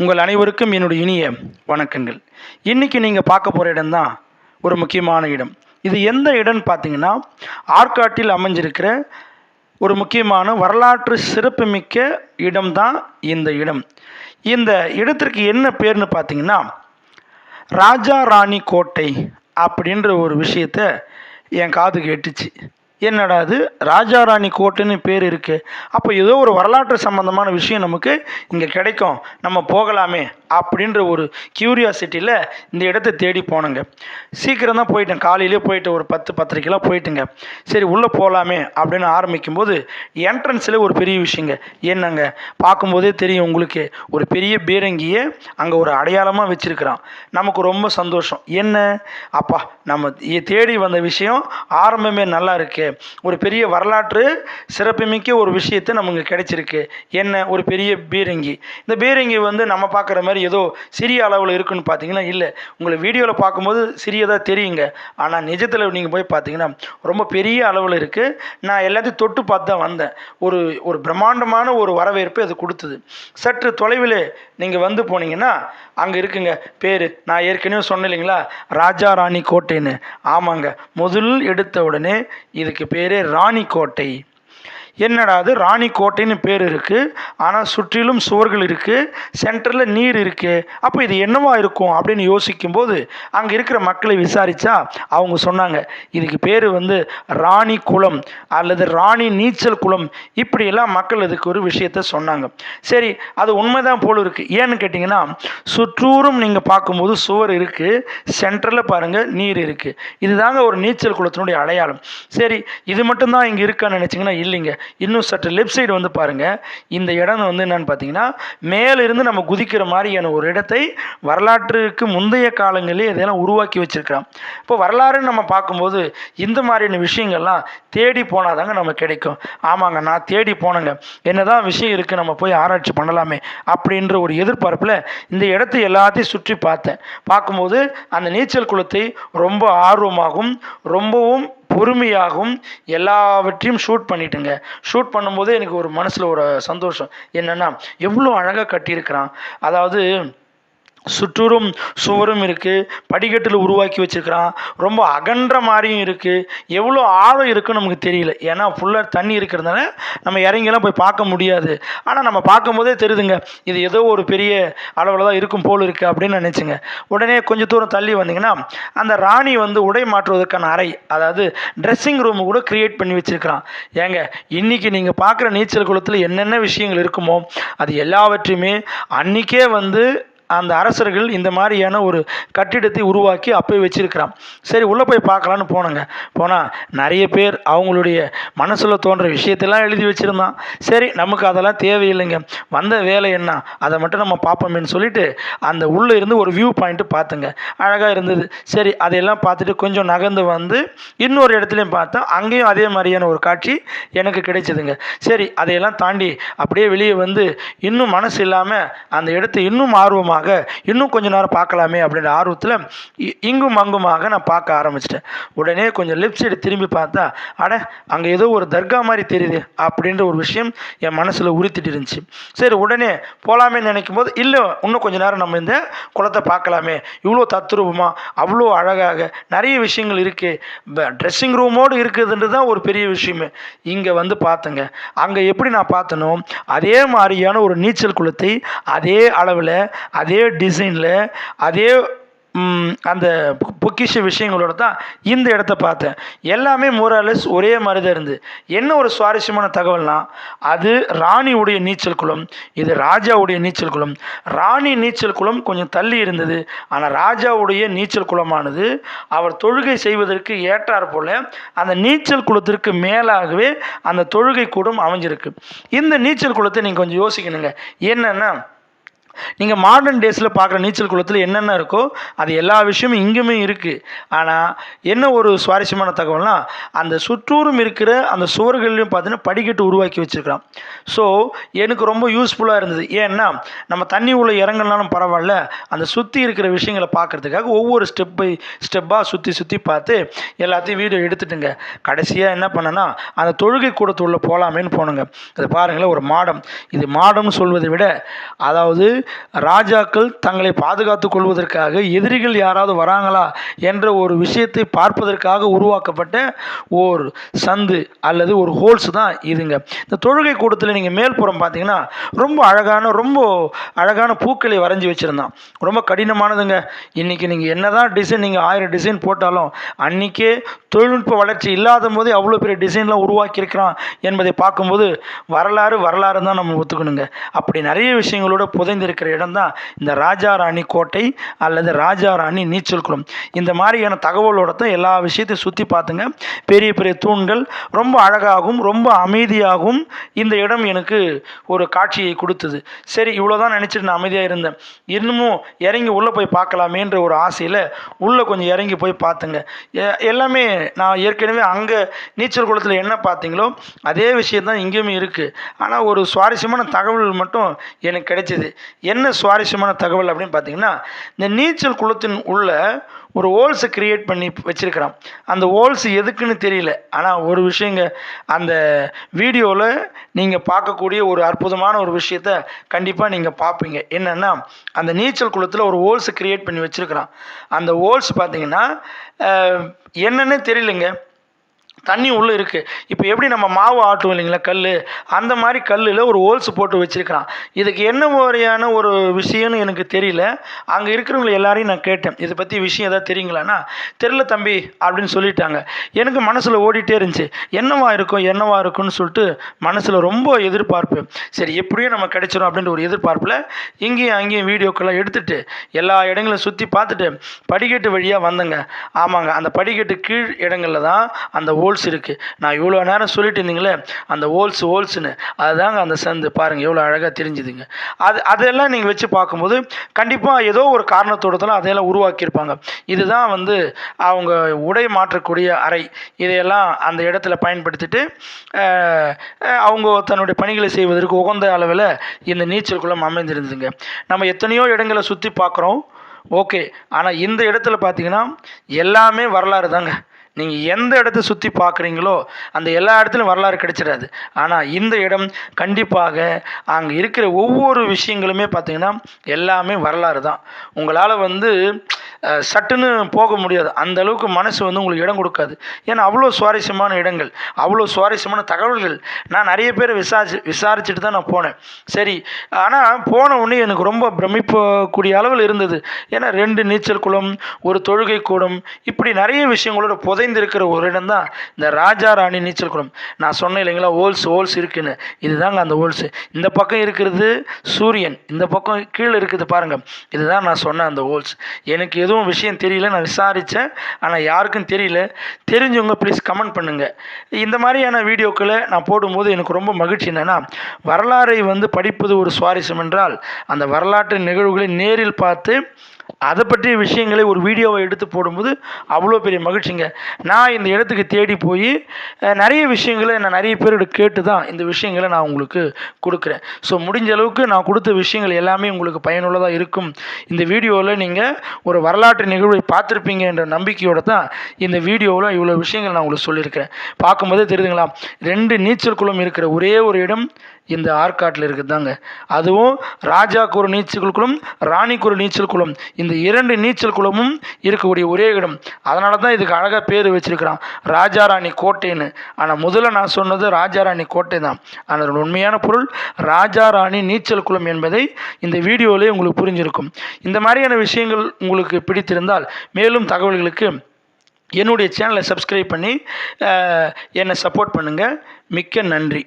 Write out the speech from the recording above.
உங்கள் அனைவருக்கும் என்னுடைய இனிய வணக்கங்கள். இன்றைக்கி நீங்கள் பார்க்க போகிற இடம்தான் ஒரு முக்கியமான இடம். இது எந்த இடம்னு பார்த்தீங்கன்னா ஆற்காட்டில் அமைஞ்சிருக்கிற ஒரு முக்கியமான வரலாற்று சிறப்புமிக்க இடம்தான் இந்த இடம். இந்த இடத்திற்கு என்ன பேர்னு பார்த்தீங்கன்னா ராஜா ராணி கோட்டை அப்படின்ற ஒரு விஷயத்த என் காது கேட்டுச்சு. என்னடா அது ராஜா ராணி கோட்டைன்னு பேர் இருக்குது அப்போ ஏதோ ஒரு வரலாற்று சம்பந்தமான விஷயம் நமக்கு இங்கே கிடைக்கும். நம்ம போகலாமே அப்படின்ற ஒரு கியூரியாசிட்டியில் இந்த இடத்த தேடி போனேங்க. சீக்கிரம் தான் போயிட்டேன். காலையிலே போயிட்டு ஒரு பத்து பத்திரிக்கைலாம் போயிட்டுங்க. சரி உள்ளே போகலாமே அப்படின்னு ஆரம்பிக்கும்போது என்ட்ரன்ஸில் ஒரு பெரிய விஷயங்க. என்னங்க? பார்க்கும்போதே தெரியும் உங்களுக்கு ஒரு பெரிய பீரங்கியை அங்கே ஒரு அடையாளமாக வச்சுருக்கிறான். நமக்கு ரொம்ப சந்தோஷம். என்ன? அப்பா நம்ம தேடி வந்த விஷயம் ஆரம்பமே நல்லா இருக்கு. ஒரு பெரிய வரலாற்று சிறப்புமிக்க ஒரு விஷயத்தை நமக்கு கிடைச்சிருக்கு. என்ன? ஒரு பெரிய பீரங்கி. இந்த பீரங்கி வந்து நம்ம பார்க்குற மாதிரி ஏதோ சிறிய அளவில் இருக்குன்னு பார்த்தீங்கன்னா இல்லை. உங்களை வீடியோவில் பார்க்கும்போது சிறியதாக தெரியுங்க. ஆனால் நிஜத்தில் நீங்கள் போய் பார்த்தீங்கன்னா ரொம்ப பெரிய அளவில் இருக்குது நான் எல்லாத்தையும் தொட்டு பார்த்து தான் வந்தேன். ஒரு ஒரு பிரம்மாண்டமான ஒரு வரவேற்பு அது கொடுத்தது. சற்று தொலைவில் நீங்கள் வந்து போனீங்கன்னா அங்கே இருக்குங்க. பேர் நான் ஏற்கனவே சொன்னேன் இல்லைங்களா? ராஜா ராணி கோட்டைன்னு. ஆமாங்க. முதல் எடுத்த உடனே இதுக்கு பேரே ராணி கோட்டை என்னடா அது? ராணி கோட்டைன்னு பேர் இருக்குது ஆனால் சுற்றிலும் சுவர்கள் இருக்குது சென்டரில் நீர் இருக்குது அப்போ இது என்னவா இருக்கும் அப்படின்னு யோசிக்கும்போது அங்கே இருக்கிற மக்களை விசாரித்தா அவங்க சொன்னாங்க இதுக்கு பேர் வந்து ராணி குளம் அல்லது ராணி நீச்சல் குளம். இப்படியெல்லாம் மக்கள் இதுக்கு ஒரு விஷயத்த சொன்னாங்க. சரி அது உண்மைதான் போல் இருக்குது ஏன்னு கேட்டிங்கன்னா சுற்றூரும் நீங்கள் பார்க்கும்போது சுவர் இருக்குது சென்டரில் பாருங்கள் நீர் இருக்குது இதுதாங்க ஒரு நீச்சல் குளத்தினுடைய அடையாளம். சரி இது மட்டும்தான் இங்கே இருக்கான்னு நினச்சிங்கன்னா இல்லைங்க. இன்னும் சற்று லெஃப்ட் சைடு வந்து பாருங்கள் இந்த இடம் வந்து என்னென்னு பார்த்தீங்கன்னா மேலிருந்து நம்ம குதிக்கிற மாதிரியான ஒரு இடத்தை வரலாற்றுக்கு முந்தைய காலங்களிலே இதெல்லாம் உருவாக்கி வச்சுருக்கிறோம் இப்போ வரலாறுன்னு நம்ம பார்க்கும்போது இந்த மாதிரியான விஷயங்கள்லாம் தேடி போனால் தாங்க நம்ம கிடைக்கும். ஆமாங்க நான் தேடி போனேங்க. என்னதான் விஷயம் இருக்குது நம்ம போய் ஆராய்ச்சி பண்ணலாமே அப்படின்ற ஒரு எதிர்பார்ப்பில் இந்த இடத்தை எல்லாத்தையும் சுற்றி பார்த்தேன். பார்க்கும்போது அந்த நீச்சல் குளத்தை ரொம்ப ஆர்வமாகவும் ரொம்பவும் பொறுமையாகவும் எல்லாவற்றையும் ஷூட் பண்ணிட்டுங்க. ஷூட் பண்ணும்போது எனக்கு ஒரு மனசில் ஒரு சந்தோஷம். என்னென்னா எவ்வளோ அழகாக கட்டியிருக்கிறான். அதாவது சுற்றூரும் சுவரும் இருக்குது படிக்கட்டில் உருவாக்கி வச்சுருக்கிறான். ரொம்ப அகன்ற மாதிரியும் இருக்குது எவ்வளோ ஆழம் இருக்குன்னு நமக்கு தெரியல. ஏன்னா ஃபுல்லாக தண்ணி இருக்கிறதுனால நம்ம இறங்கிலாம் போய் பார்க்க முடியாது. ஆனால் நம்ம பார்க்கும்போதே தெரியுதுங்க இது ஏதோ ஒரு பெரிய அளவில் தான் இருக்கும் போல் இருக்குது அப்படின்னு நினச்சிங்க. உடனே கொஞ்சம் தூரம் தள்ளி வந்தீங்கன்னா அந்த ராணி வந்து உடை மாற்றுவதற்கான அறை அதாவது ட்ரெஸ்ஸிங் ரூம் கூட கிரியேட் பண்ணி வச்சுருக்கிறான். ஏங்க இன்றைக்கி நீங்கள் பார்க்குற நீச்சல் குளத்தில் என்னென்ன விஷயங்கள் இருக்குமோ அது எல்லாவற்றையுமே அன்றைக்கே வந்து அந்த அரசர்கள் இந்த மாதிரியான ஒரு கட்டிடத்தை உருவாக்கி அப்போயே வச்சுருக்கிறான். சரி உள்ளே போய் பார்க்கலான்னு போனேங்க. போனால் நிறைய பேர் அவங்களுடைய மனசில் தோன்ற விஷயத்தெல்லாம் எழுதி வச்சுருந்தான். சரி நமக்கு அதெல்லாம் தேவையில்லைங்க. வந்த வேலை என்ன? அதை மட்டும் நம்ம பார்ப்போமேன்னு சொல்லிட்டு அந்த உள்ளே இருந்து ஒரு வியூ பாயிண்ட்டு பார்த்துங்க. அழகாக இருந்தது. சரி அதையெல்லாம் பார்த்துட்டு கொஞ்சம் நகர்ந்து வந்து இன்னொரு இடத்துலையும் பார்த்தா அங்கேயும் அதே மாதிரியான ஒரு காட்சி எனக்கு கிடைச்சதுங்க. சரி அதையெல்லாம் தாண்டி அப்படியே வெளியே வந்து இன்னும் மனசு இல்லாமல் அந்த இடத்தை இன்னும் ஆர்வமாக இன்னும் கொஞ்ச நேரம் பார்க்கலாமே அப்படின்ற ஆர்வத்தில் இ- இங்கும் அங்குமாக நான் பார்க்க ஆரம்பிச்சிட்டேன். உடனே கொஞ்சம் லெஃப்ட் சைடு திரும்பி பார்த்தா அட அங்கே ஏதோ ஒரு தர்கா மாதிரி தெரியுது அப்படின்ற ஒரு விஷயம் என் மனசில் உறுத்திட்டு இருந்துச்சு. சரி உடனே போகலாமே நினைக்கும் போது இல்லை இன்னும் கொஞ்ச நேரம் நம்ம இந்த குளத்தை பார்க்கலாமே. இவ்வளோ தத்ரூபமாக அவ்வளோ அழகாக நிறைய விஷயங்கள் இருக்குது ட்ரெஸ்ஸிங் ரூமோடு இருக்குதுன்றது தான் ஒரு பெரிய விஷயமே. இங்கே வந்து பார்த்தேங்க. அங்கே எப்படி நான் பார்த்தனோ அதே மாதிரியான ஒரு நீச்சல் குளத்தை அதே அளவில் அதே அதே டிசைனில் அதே அந்த பொ- பொக்கிஷ விஷயங்களோட தான் இந்த இடத்த பார்த்தேன். எல்லாமே மோரலஸ் ஒரே மாதிரி தான் இருந்து என்ன ஒரு சுவாரஸ்யமான தகவல்னால் அது ராணியுடைய நீச்சல் குளம் இது ராஜாவுடைய நீச்சல் குளம். ராணி நீச்சல் குளம் கொஞ்சம் தள்ளி இருந்தது. ஆனால் ராஜாவுடைய நீச்சல் குளமானது அவர் தொழுகை செய்வதற்கு ஏற்றார் போல அந்த நீச்சல் குளத்திற்கு மேலாகவே அந்த தொழுகை கூடம் அமைஞ்சிருக்கு. இந்த நீச்சல் குளத்தை நீங்கள் கொஞ்சம் யோசிக்கணுங்க. என்னென்னா நீங்கள் மாடர்ன் டேஸில் பார்க்குற நீச்சல் குளத்தில் என்னென்ன இருக்கோ அது எல்லா விஷயமும் இங்கேயுமே இருக்குது ஆனால் என்ன ஒரு சுவாரஸ்யமான தகவல்னா அந்த சுற்றூரும் இருக்கிற அந்த சுவர்கள்லையும் பார்த்தீங்கன்னா படிக்கட்டு உருவாக்கி வச்சுருக்கிறான். ஸோ எனக்கு ரொம்ப யூஸ்ஃபுல்லாக இருந்தது. ஏன்னா நம்ம தண்ணி உள்ள இறங்கலனாலும் பரவாயில்ல அந்த சுற்றி இருக்கிற விஷயங்களை பார்க்கறதுக்காக ஒவ்வொரு ஸ்டெப் பை ஸ்டெப்பாக சுற்றி சுற்றி பார்த்து எல்லாத்தையும் வீடியோ எடுத்துட்டுங்க. கடைசியாக என்ன பண்ணேன்னா அந்த தொழுகை கூடத்துள்ள போகலாமேன்னு போனோங்க. அது பாருங்களேன் ஒரு மாடம். இது மாடம்னு சொல்வதை விட அதாவது ராஜாக்கள் தங்களை பாதுகாத்துக் கொள்வதற்காக எதிரிகள் யாராவது வராங்களா என்ற ஒரு விஷயத்தை பார்ப்பதற்காக உருவாக்கப்பட்ட ஓர் சந்து அல்லது ஒரு ஹோல்ஸ் தான் இதுங்க. இந்த தொழுகை கூடத்தில் நீங்கள் மேல்புறம் பார்த்தீங்கன்னா ரொம்ப அழகான ரொம்ப அழகான பூக்களை வரைஞ்சி வச்சுருந்தான். ரொம்ப கடினமானதுங்க. இன்றைக்கி நீங்கள் என்ன தான் டிசைன் நீங்கள் ஆயிரம் டிசைன் போட்டாலும் அன்றைக்கே தொழில்நுட்ப வளர்ச்சி இல்லாத போதே அவ்வளோ பெரிய டிசைன்லாம் உருவாக்கியிருக்கிறான் என்பதை பார்க்கும்போது வரலாறு வரலாறு தான் நம்ம ஒத்துக்கணுங்க. அப்படி நிறைய விஷயங்களோட இருக்கிற இடம் தான் இந்த ராஜா ராணி கோட்டை அல்லது ராஜா ராணி நீச்சல் குளம். இந்த மாதிரியான தகவலோட தான் எல்லா விஷயத்தையும் சுற்றி பார்த்துங்க. பெரிய பெரிய தூண்கள் ரொம்ப அழகாகவும் ரொம்ப அமைதியாகவும் இந்த இடம் எனக்கு ஒரு காட்சியை கொடுத்தது. சரி இவ்வளோதான் நினச்சிட்டு நான் அமைதியாக இருந்தேன். இன்னமும் இறங்கி உள்ளே போய் பார்க்கலாமேன்ற ஒரு ஆசையில் உள்ளே கொஞ்சம் இறங்கி போய் பார்த்துங்க. எல்லாமே நான் ஏற்கனவே அங்கே நீச்சல் குளத்தில் என்ன பார்த்தீங்களோ அதே விஷயம் தான் இங்கேயுமே இருக்குது ஆனால் ஒரு சுவாரஸ்யமான தகவல் மட்டும் எனக்கு கிடைச்சிது. என்ன சுவாரஸ்யமான தகவல் அப்படின்னு பார்த்தீங்கன்னா இந்த நீச்சல் குளத்தின் உள்ள ஒரு ஹோல்ஸை கிரியேட் பண்ணி வச்சிருக்கிறான். அந்த ஹோல்ஸ் எதுக்குன்னு தெரியல. ஆனால் ஒரு விஷயங்க அந்த வீடியோவில் நீங்கள் பார்க்கக்கூடிய ஒரு அற்புதமான ஒரு விஷயத்த கண்டிப்பாக நீங்கள் பார்ப்பீங்க. என்னென்னா அந்த நீச்சல் குளத்தில் ஒரு ஹோல்ஸை கிரியேட் பண்ணி வச்சுருக்கிறான். அந்த ஹோல்ஸ் பார்த்தீங்கன்னா என்னென்னு தெரியலங்க. தண்ணி உள்ளே இருக்குது இப்போ எப்படி நம்ம மாவு ஆட்டும் இல்லைங்களா? கல் அந்த மாதிரி கல்லில் ஒரு ஹோல்ஸ் போட்டு வச்சுருக்கிறான். இதுக்கு என்ன மாதிரியான ஒரு விஷயம்னு எனக்கு தெரியல. அங்கே இருக்கிறவங்களை எல்லாரையும் நான் கேட்டேன். இதை பற்றி விஷயம் ஏதாவது தெரியுங்களான்னா தெரில தம்பி அப்படின்னு சொல்லிட்டாங்க. எனக்கு மனசில் ஓடிட்டே இருந்துச்சு. என்னவா இருக்கும் என்னவா இருக்கும்னு சொல்லிட்டு மனசில் ரொம்ப எதிர்பார்ப்பு. சரி எப்படியும் நம்ம கிடைச்சிரும் அப்படின்ற ஒரு எதிர்பார்ப்பில் இங்கேயும் அங்கேயும் வீடியோக்கெல்லாம் எடுத்துகிட்டு எல்லா இடங்களையும் சுற்றி பார்த்துட்டு படிக்கட்டு வழியாக வந்தேங்க. ஆமாங்க அந்த படிக்கட்டு கீழ் இடங்களில் தான் அந்த ஓ ஹோல்ஸ் இருக்குது நான் இவ்வளோ நேரம் சொல்லிட்டு இருந்தீங்களே அந்த ஹோல்ஸ் ஹோல்ஸ்னு அதுதாங்க அந்த சந்து. பாருங்கள் எவ்வளோ அழகாக தெரிஞ்சுதுங்க. அது அதெல்லாம் நீங்கள் வச்சு பார்க்கும்போது கண்டிப்பாக ஏதோ ஒரு காரணத்தோட தான் அதையெல்லாம் உருவாக்கியிருப்பாங்க. இதுதான் வந்து அவங்க உடை மாற்றக்கூடிய அறை. இதையெல்லாம் அந்த இடத்துல பயன்படுத்திட்டு அவங்க தன்னுடைய பணிகளை செய்வதற்கு உகந்த அளவில் இந்த நீச்சல் குளம் அமைந்திருந்ததுங்க. நம்ம எத்தனையோ இடங்களை சுற்றி பார்க்குறோம். ஓகே. ஆனால் இந்த இடத்துல பார்த்தீங்கன்னா எல்லாமே வரலாறு தாங்க. நீங்கள் எந்த இடத்த சுற்றி பார்க்குறீங்களோ அந்த எல்லா இடத்துலையும் வரலாறு கிடைச்சிடாது. ஆனால் இந்த இடம் கண்டிப்பாக அங்கே இருக்கிற ஒவ்வொரு விஷயங்களுமே பார்த்திங்கன்னா எல்லாமே வரலாறு தான். உங்களால் வந்து சட்டுன்னு போக முடியாது. அந்த அளவுக்கு மனசு வந்து உங்களுக்கு இடம் கொடுக்காது. ஏன்னா அவ்வளோ சுவாரஸ்யமான இடங்கள் அவ்வளோ சுவாரஸ்யமான தகவல்கள். நான் நிறைய பேரை விசாரிச்சு விசாரிச்சுட்டு தான் நான் போனேன். சரி ஆனால் போன உடனே எனக்கு ரொம்ப பிரமிப்பக்கூடிய அளவில் இருந்தது. ஏன்னா ரெண்டு நீச்சல் குளம் ஒரு தொழுகை கூடம் இப்படி நிறைய விஷயங்களோட புதைந்திருக்கிற ஒரு இடம் தான் இந்த ராஜா ராணி நீச்சல் குளம். நான் சொன்னேன் இல்லைங்களா ஹோல்ஸ் ஹோல்ஸ் இருக்குன்னு. இதுதாங்க அந்த ஹோல்ஸ். இந்த பக்கம் இருக்கிறது சூரியன் இந்த பக்கம் கீழே இருக்குது பாருங்கள் இதுதான் நான் சொன்ன அந்த ஹோல்ஸ். எனக்கு எதுவும் விஷயம் தெரியல நான் விசாரித்தேன் ஆனால் யாருக்கும் தெரியல. தெரிஞ்சவங்க ப்ளீஸ் கமெண்ட் பண்ணுங்கள் இந்த மாதிரியான வீடியோக்களை நான் போடும்போது எனக்கு ரொம்ப மகிழ்ச்சி என்னென்னா வரலாறை வந்து படிப்பது ஒரு சுவாரஸ்யம் என்றால் அந்த வரலாற்று நிகழ்வுகளை நேரில் பார்த்து அதை பற்றிய விஷயங்களை ஒரு வீடியோவை எடுத்து போடும்போது அவ்வளோ பெரிய மகிழ்ச்சிங்க. நான் இந்த இடத்துக்கு தேடி போய் நிறைய விஷயங்களை நான் நிறைய பேரோட கேட்டு தான் இந்த விஷயங்களை நான் உங்களுக்கு கொடுக்குறேன். ஸோ முடிஞ்ச அளவுக்கு நான் கொடுத்த விஷயங்கள் எல்லாமே உங்களுக்கு பயனுள்ளதாக இருக்கும். இந்த வீடியோவில் நீங்கள் ஒரு வரலாற்று நிகழ்வை பார்த்துருப்பீங்க என்ற நம்பிக்கையோடு தான் இந்த வீடியோவில் இவ்வளோ விஷயங்கள் நான் உங்களுக்கு சொல்லியிருக்கிறேன். பார்க்கும்போதே தெரியுதுங்களா? ரெண்டு நீச்சல் குளம் இருக்கிற ஒரே ஒரு இடம் இந்த ஆற்காட்டில் இருக்குதாங்க. அதுவும் ராஜாக்கு ஒரு நீச்சல் குளம் ராணிக்கு ஒரு நீச்சல் குளம். இந்த இரண்டு நீச்சல் குளமும் இருக்கக்கூடிய ஒரே இடம். அதனால தான் இதுக்கு அழகாக பேர் வச்சிருக்கிறான். ராஜா ராணி கோட்டைன்னு. ஆனால் முதல்ல நான் சொன்னது ராஜா ராணி கோட்டை தான் ஆனால் உண்மையான பொருள் ராஜா ராணி நீச்சல் குளம் என்பதை இந்த வீடியோவிலே உங்களுக்கு புரிஞ்சிருக்கும். இந்த மாதிரியான விஷயங்கள் உங்களுக்கு பிடித்திருந்தால் மேலும் தகவல்களுக்கு என்னுடைய சேனலை சப்ஸ்கிரைப் பண்ணி என்னை சப்போர்ட் பண்ணுங்கள் மிக்க நன்றி.